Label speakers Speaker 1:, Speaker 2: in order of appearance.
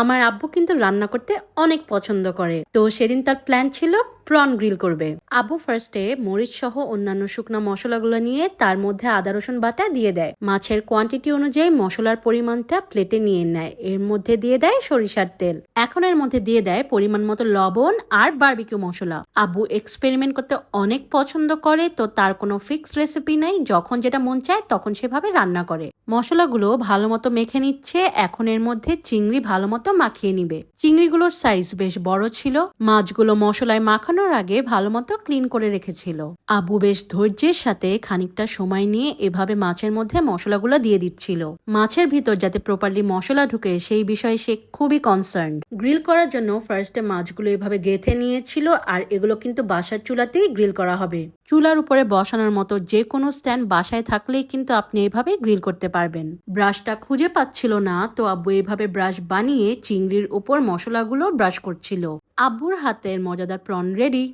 Speaker 1: আমার আব্বু কিন্তু রান্না করতে অনেক পছন্দ করে। তো সেদিন তার প্ল্যান ছিল প্রন গ্রিল করবে। আব্বু ফার্স্টে মরিচ সহ অন্যান্য শুকনো মশলাগুলো নিয়ে তার মধ্যে আদা, রসুন বাটা দিয়ে দেয়। মাছের কোয়ান্টিটি অনুযায়ী মশলার পরিমাণটা প্লেটে নিয়ে নেয়। এর মধ্যে দিয়ে দেয় সরিষার তেল। এখন এর মধ্যে দিয়ে দেয় পরিমাণ মতো লবণ আর বারবিকিউ মশলা। আব্বু এক্সপেরিমেন্ট করতে অনেক পছন্দ করে, তো তার কোনো ফিক্সড রেসিপি নেই। যখন যেটা মন চায় তখন সেভাবে রান্না করে। মশলাগুলো ভালো মতো মেখে নিচ্ছে। এখন এর মধ্যে চিংড়ি ভালো মতো মাখিয়ে নিবে। চিংড়িগুলোর সাইজ বেশ বড় ছিল। মাছগুলো মশলায় মাখানোর আগে ভালো মতো ক্লিন করে রেখেছিল। আবু বেশ ধৈর্যের সাথে খানিকটা সময় নিয়ে এভাবে মাছের মধ্যে মশলাগুলো দিয়ে দিচ্ছিল। মাছের ভিতর যাতে প্রপারলি মশলা ঢুকে সেই বিষয়ে সে খুবই কনসার্ন গ্রিল করার জন্য ফার্স্টে মাছগুলো এভাবে গেথে নিয়েছিল আর এগুলো কিন্তু বাসার চুলাতেই গ্রিল করা হবে। চুলার উপরে বসানোর মতো যে কোনো স্ট্যান্ড বাসায় থাকলেই কিন্তু আপনি এভাবে গ্রিল করতে পারবেন। ব্রাশটা খুঁজে পাচ্ছিল না, তো আব্বু এভাবে ব্রাশ বানিয়ে চিংড়ির উপর মশলাগুলো ব্রাশ করছিল। আব্বুর হাতের মজাদার প্রন রেডি